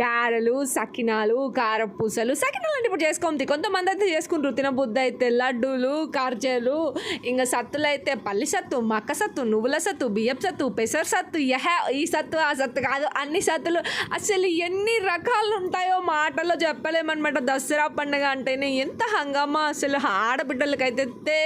గారెలు సకినాలు కారపూసలు. సకినాలు అంటే ఇప్పుడు చేసుకోండి కొంతమంది అయితే చేసుకుంటారు. తినబుద్ధి అయితే లడ్డూలు కార్చేలు ఇంకా సత్తులు అయితే పల్లి సత్తు మక్క సత్తు నువ్వుల సత్తు బియ్యపు సత్తు పెసర సత్తు. యహ ఈ సత్తు ఆ సత్తు కాదు. అన్ని సత్తులు. అసలు ఎన్ని రకాలు ఉంటాయో మాటల్లో చెప్పలేమన్నమాట. దసరా పండుగ అంటేనే ఎంత హంగామా. అసలు ఆడబిడ్డలకైతే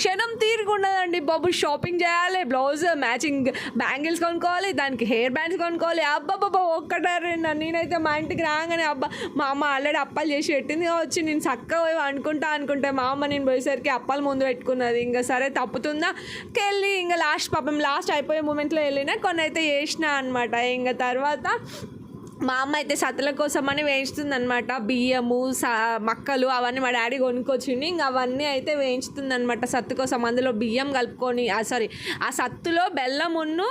క్షణం తీరుకుండదండి బాబు. షాపింగ్ చేయాలి బ్లౌజ్ మ్యాచింగ్ బ్యాంగిల్స్ కొనుక్కోవాలి దానికి హెయిర్ బ్యాండ్స్ కొనుక్కోవాలి. అబ్బాబాబా ఒక్కటారేనా? నేనైతే అయితే మా ఇంటికి రాగానే అబ్బా మా అమ్మ ఆల్రెడీ అప్పాలు చేసి పెట్టింది వచ్చి నేను చక్కగా పోయి అనుకుంటా అనుకుంటే మా అమ్మ నేను పోయేసరికి అప్పాలు ముందు పెట్టుకున్నది. ఇంకా సరే తప్పుతుందా? వెళ్ళి ఇంకా లాస్ట్ పాపం లాస్ట్ అయిపోయే మూమెంట్లో వెళ్ళినా కొన్ని అయితే చేసిన అనమాట ఇంకా తర్వాత మా అమ్మ అయితే సత్తుల కోసం అని వేయించుతుంది అనమాట బియ్యము సా మక్కలు అవన్నీ మా డాడీ కొనుక్కొచ్చింది ఇంకా అవన్నీ అయితే వేయించుతుంది అనమాట సత్తు కోసం. అందులో బియ్యం కలుపుకొని సారీ ఆ సత్తులో బెల్లమున్ను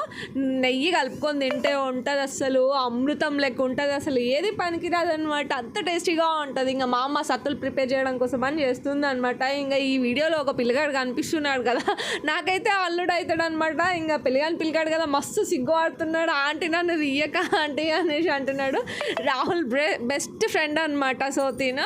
నెయ్యి కలుపుకొని తింటే ఉంటుంది అసలు అమృతం లెక్క ఉంటుంది అసలు ఏది పనికిరాదు అనమాట అంత టేస్టీగా ఉంటుంది. ఇంకా మా అమ్మ సత్తులు ప్రిపేర్ చేయడం కోసం అని చేస్తుంది అనమాట ఇంకా ఈ వీడియోలో ఒక పిల్లగాడు కనిపిస్తున్నాడు కదా. నాకైతే అల్లుడు అవుతాడు అనమాట ఇంకా పిల్లగాని పిల్లగాడు కదా. మస్తు సిగ్గు ఆడుతున్నాడు ఆంటీ నన్ను తీయక ఆంటీ అనేసి అంటున్నాడు రాహుల్ బ్రే బెస్ట్ ఫ్రెండ్ అనమాట సో తిన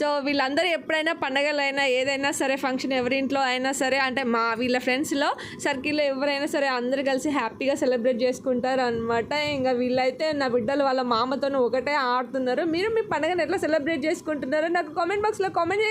సో వీళ్ళందరూ ఎప్పుడైనా పండగలైనా ఏదైనా సరే ఫంక్షన్ ఎవరింట్లో అయినా సరే అంటే మా వీళ్ళ ఫ్రెండ్స్లో సర్కిల్లో ఎవరైనా సరే అందరు కలిసి హ్యాపీగా సెలబ్రేట్ చేసుకుంటారు అనమాట ఇంకా వీళ్ళైతే నా బిడ్డలు వాళ్ళ మామతో ఒకటే ఆడుతున్నారు. మీరు మీ పండుగను ఎట్లా సెలబ్రేట్ చేసుకుంటున్నారో? నాకు కామెంట్ బాక్స్లో కామెంట్